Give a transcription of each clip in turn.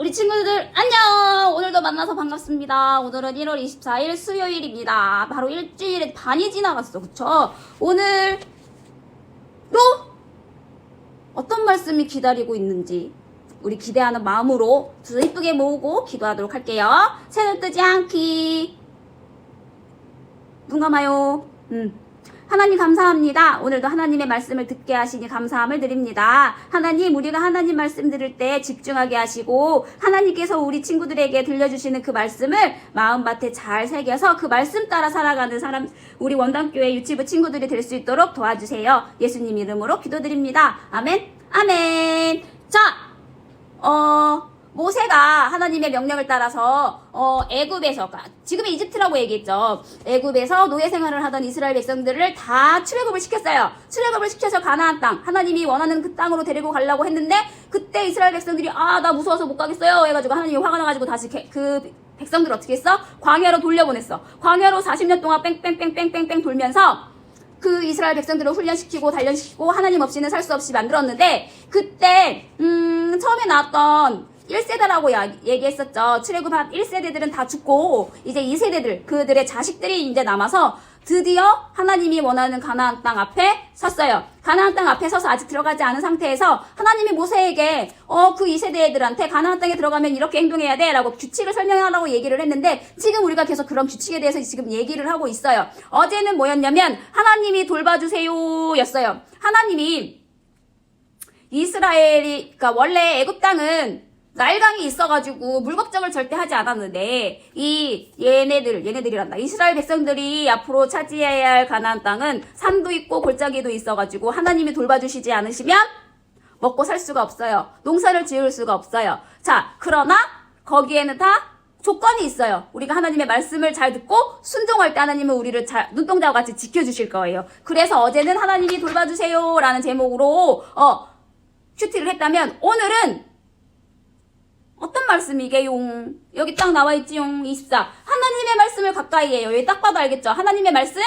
우리 친구들 안녕! 오늘도 만나서 반갑습니다. 오늘은 1월 24일 수요일입니다. 바로 일주일의 반이 지나갔어. 그쵸? 오늘도 어떤 말씀이 기다리고 있는지 우리 기대하는 마음으로 두 이쁘게 모으고 기도하도록 할게요. 새는 뜨지 않기. 눈 감아요. 음. 하나님 감사합니다. 오늘도 하나님의 말씀을 듣게 하시니 감사함을 드립니다. 하나님, 우리가 하나님 말씀 들을 때 집중하게 하시고, 하나님께서 우리 친구들에게 들려주시는 그 말씀을 마음밭에 잘 새겨서 그 말씀 따라 살아가는 사람, 우리 원당교회 유치부 친구들이 될 수 있도록 도와주세요. 예수님 이름으로 기도드립니다. 아멘, 아멘. 자, 어, 모세가 하나님의 명령을 따라서 어, 애굽에서 그러니까 지금의 이집트라고 얘기했죠. 애굽에서 노예 생활을 하던 이스라엘 백성들을 다 출애굽을 시켰어요. 출애굽을 시켜서 가나안 땅 하나님이 원하는 그 땅으로 데리고 가려고 했는데 그때 이스라엘 백성들이 아 나 무서워서 못 가겠어요 해가지고 하나님이 화가 나가지고 다시 개- 그 백성들 어떻게 했어? 광야로 돌려보냈어. 광야로 40년 동안 뺑뺑뺑뺑뺑뺑 돌면서 그 이스라엘 백성들을 훈련시키고 단련시키고 하나님 없이는 살 수 없이 만들었는데 그때 음 처음에 나왔던 1세대라고 얘기했었죠. 출애굽한 1세대들은 다 죽고 이제 2세대들 그들의 자식들이 이제 남아서 드디어 하나님이 원하는 가나안 땅 앞에 섰어요. 가나안 땅 앞에 서서 아직 들어가지 않은 상태에서 하나님이 모세에게 어 그 2세대 애들한테 가나안 땅에 들어가면 이렇게 행동해야 돼라고 규칙을 설명하라고 얘기를 했는데 지금 우리가 계속 그런 규칙에 대해서 지금 얘기를 하고 있어요. 어제는 뭐였냐면 하나님이 돌봐주세요였어요. 하나님이 이스라엘이 그러니까 원래 애굽 땅은 날강이 있어가지고 물 걱정을 절대 하지 않았는데 이 얘네들 얘네들이란다 이스라엘 백성들이 앞으로 차지해야 할 가나안 땅은 산도 있고 골짜기도 있어가지고 하나님이 돌봐주시지 않으시면 먹고 살 수가 없어요 농사를 지을 수가 없어요 자 그러나 거기에는 다 조건이 있어요. 우리가 하나님의 말씀을 잘 듣고 순종할 때 하나님은 우리를 잘 눈동자와 같이 지켜주실 거예요. 그래서 어제는 하나님이 돌봐주세요 라는 제목으로 어 큐티를 했다면 오늘은 말씀이게용? 여기 딱 나와 있지용 24. 하나님의 말씀을 가까이 해요. 여기 딱 봐도 알겠죠? 하나님의 말씀?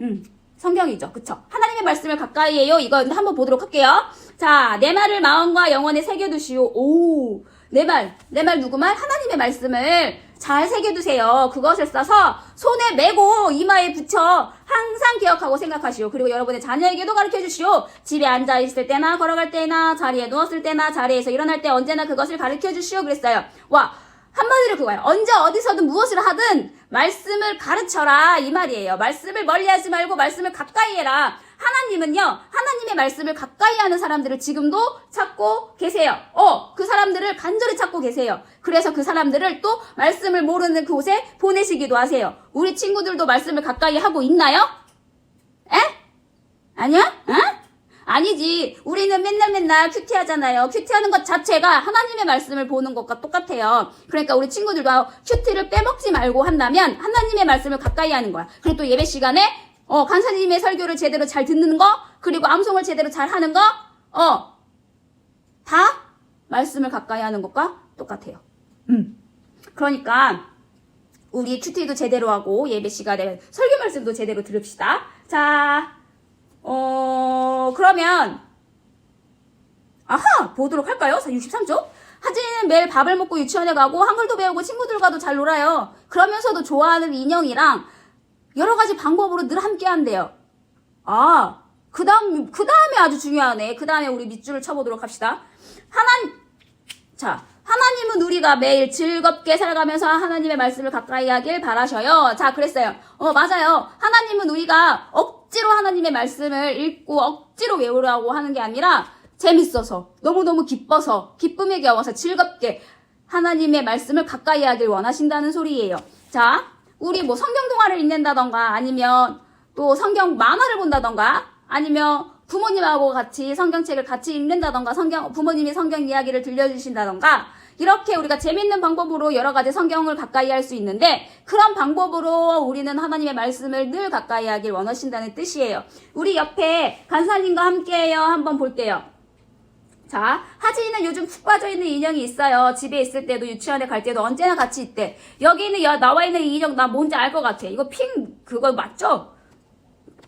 음, 성경이죠. 그쵸? 하나님의 말씀을 가까이 해요. 이거 한번 보도록 할게요. 자, 내 말을 마음과 영혼에 새겨두시오. 오, 내 말, 내 말 누구 말? 하나님의 말씀을 잘 새겨두세요. 그것을 써서 손에 메고 이마에 붙여 항상 기억하고 생각하시오. 그리고 여러분의 자녀에게도 가르쳐 주시오. 집에 앉아 있을 때나 걸어갈 때나 자리에 누웠을 때나 자리에서 일어날 때 언제나 그것을 가르쳐 주시오. 그랬어요. 와, 한마디로 그거예요. 언제 어디서든 무엇을 하든 말씀을 가르쳐라 이 말이에요. 말씀을 멀리하지 말고 말씀을 가까이 해라. 하나님은요, 하나님의 말씀을 가까이 하는 사람들을 지금도 찾고 계세요. 어, 그 사람들을 간절히 찾고 계세요. 그래서 그 사람들을 또 말씀을 모르는 그곳에 보내시기도 하세요. 우리 친구들도 말씀을 가까이 하고 있나요? 에? 아니야? 응? 아니지. 우리는 맨날 맨날 큐티 하잖아요. 큐티 하는 것 자체가 하나님의 말씀을 보는 것과 똑같아요. 그러니까 우리 친구들도 큐티를 빼먹지 말고 한다면 하나님의 말씀을 가까이 하는 거야. 그리고 또 예배 시간에 어, 간사님의 설교를 제대로 잘 듣는 거, 그리고 암송을 제대로 잘 하는 거, 어, 다 말씀을 가까이 하는 것과 똑같아요. 음. 그러니까 우리 큐티도 제대로 하고 예배 시간에 설교 말씀도 제대로 들읍시다. 자, 어, 그러면, 아하! 보도록 할까요? 63쪽? 하진이는 매일 밥을 먹고 유치원에 가고 한글도 배우고 친구들과도 잘 놀아요. 그러면서도 좋아하는 인형이랑 여러 가지 방법으로 늘 함께 한대요. 아, 그 다음, 그 다음에 아주 중요하네. 그 다음에 우리 밑줄을 쳐보도록 합시다. 하나, 자, 하나님은 우리가 매일 즐겁게 살아가면서 하나님의 말씀을 가까이 하길 바라셔요. 자, 그랬어요. 어, 맞아요. 하나님은 우리가 억 지로 하나님의 말씀을 읽고 억지로 외우라고 하는 게 아니라 재밌어서, 너무너무 기뻐서, 기쁨에 겨워서 즐겁게 하나님의 말씀을 가까이 하길 원하신다는 소리예요. 자, 우리 뭐 성경 동화를 읽는다던가 아니면 또 성경 만화를 본다던가 아니면 부모님하고 같이 성경책을 같이 읽는다던가 성경 부모님이 성경 이야기를 들려주신다던가 이렇게 우리가 재밌는 방법으로 여러 가지 성경을 가까이 할 수 있는데 그런 방법으로 우리는 하나님의 말씀을 늘 가까이 하길 원하신다는 뜻이에요. 우리 옆에 간사님과 함께해요. 한번 볼게요. 자, 하진이는 요즘 푹 빠져있는 인형이 있어요. 집에 있을 때도 유치원에 갈 때도 언제나 같이 있대. 여기 있는, 여, 나와 있는 이 인형 나 뭔지 알 것 같아. 이거 핑, 그거 맞죠?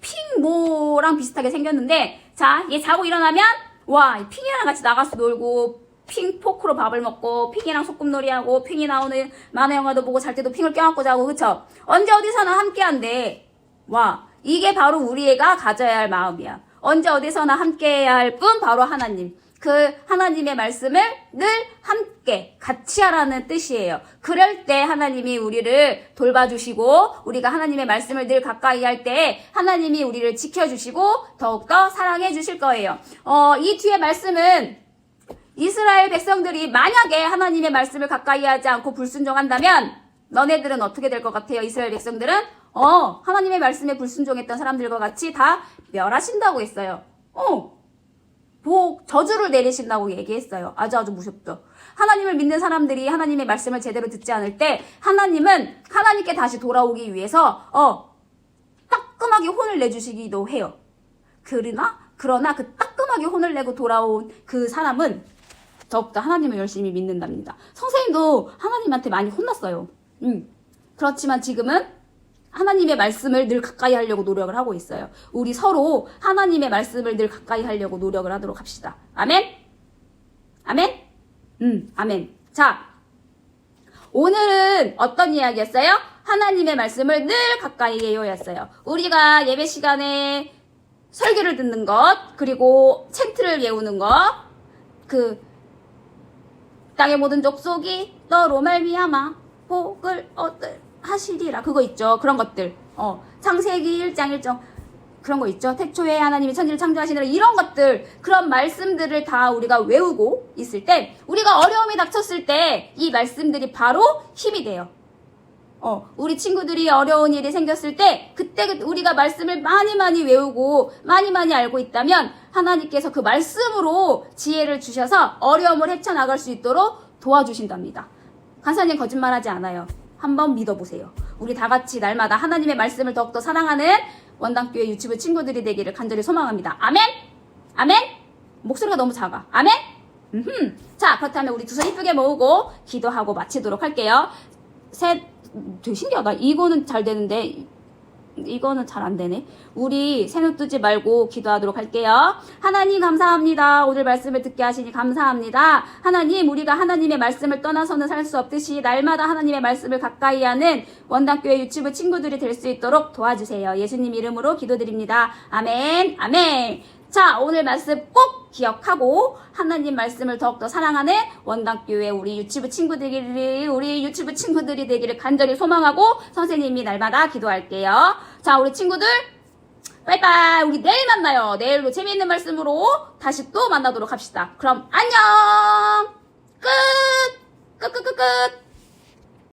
핑모랑 비슷하게 생겼는데, 자, 얘 자고 일어나면, 와, 이 핑이랑 같이 나가서 놀고, 핑 포크로 밥을 먹고 핑이랑 소꿉놀이하고 핑이 나오는 만화 영화도 보고 잘 때도 핑을 껴안고 자고 그쵸? 언제 어디서나 함께한대. 와 이게 바로 우리 애가 가져야 할 마음이야. 언제 어디서나 함께해야 할분 바로 하나님. 그 하나님의 말씀을 늘 함께 같이 하라는 뜻이에요. 그럴 때 하나님이 우리를 돌봐주시고 우리가 하나님의 말씀을 늘 가까이 할 때 하나님이 우리를 지켜주시고 더욱더 사랑해 주실 거예요. 어, 이 뒤에 말씀은 이스라엘 백성들이 만약에 하나님의 말씀을 가까이 하지 않고 불순종한다면 너네들은 어떻게 될 것 같아요? 이스라엘 백성들은 어 하나님의 말씀에 불순종했던 사람들과 같이 다 멸하신다고 했어요. 어 복 저주를 내리신다고 얘기했어요. 아주 아주 무섭죠. 하나님을 믿는 사람들이 하나님의 말씀을 제대로 듣지 않을 때 하나님은 하나님께 다시 돌아오기 위해서 어 따끔하게 혼을 내주시기도 해요. 그러나 그러나 그 따끔하게 혼을 내고 돌아온 그 사람은 더욱더 하나님을 열심히 믿는답니다. 선생님도 하나님한테 많이 혼났어요. 음. 그렇지만 지금은 하나님의 말씀을 늘 가까이 하려고 노력을 하고 있어요. 우리 서로 하나님의 말씀을 늘 가까이 하려고 노력을 하도록 합시다. 아멘? 아멘? 음, 아멘. 자, 오늘은 어떤 이야기였어요? 하나님의 말씀을 늘 가까이 해요였어요. 우리가 예배 시간에 설교를 듣는 것, 그리고 챈트를 외우는 것, 그 땅의 모든 족속이 너로 말미암아 복을 얻을 하시리라. 그거 있죠. 그런 것들. 어 창세기 1장 1정 그런 거 있죠. 태초에 하나님이 천지를 창조하시느라 이런 것들. 그런 말씀들을 다 우리가 외우고 있을 때 우리가 어려움이 닥쳤을 때 이 말씀들이 바로 힘이 돼요. 어, 우리 친구들이 어려운 일이 생겼을 때 그때 그- 우리가 말씀을 많이 많이 외우고 많이 많이 알고 있다면 하나님께서 그 말씀으로 지혜를 주셔서 어려움을 헤쳐나갈 수 있도록 도와주신답니다. 간사님 거짓말하지 않아요. 한번 믿어보세요. 우리 다 같이 날마다 하나님의 말씀을 더욱더 사랑하는 원당교회 유튜브 친구들이 되기를 간절히 소망합니다. 아멘! 아멘! 목소리가 너무 작아. 아멘! 음흠. 자, 그렇다면 우리 두 손 이쁘게 모으고 기도하고 마치도록 할게요. 셋, 되게 신기하다. 이거는 잘 되는데, 이거는 잘 안 되네. 우리 새눈 뜨지 말고 기도하도록 할게요. 하나님 감사합니다. 오늘 말씀을 듣게 하시니 감사합니다. 하나님, 우리가 하나님의 말씀을 떠나서는 살 수 없듯이 날마다 하나님의 말씀을 가까이 하는 원당교회 유튜브 친구들이 될 수 있도록 도와주세요. 예수님 이름으로 기도드립니다. 아멘, 아멘. 자, 오늘 말씀 꼭 기억하고 하나님 말씀을 더욱더 사랑하는 원당교회 우리 유튜브 친구들이 우리 유튜브 친구들이 되기를 간절히 소망하고 선생님이 날마다 기도할게요. 자, 우리 친구들 빠이빠이. 우리 내일 만나요. 내일도 재미있는 말씀으로 다시 또 만나도록 합시다. 그럼 안녕. 끝. 끝 끝 끝 끝.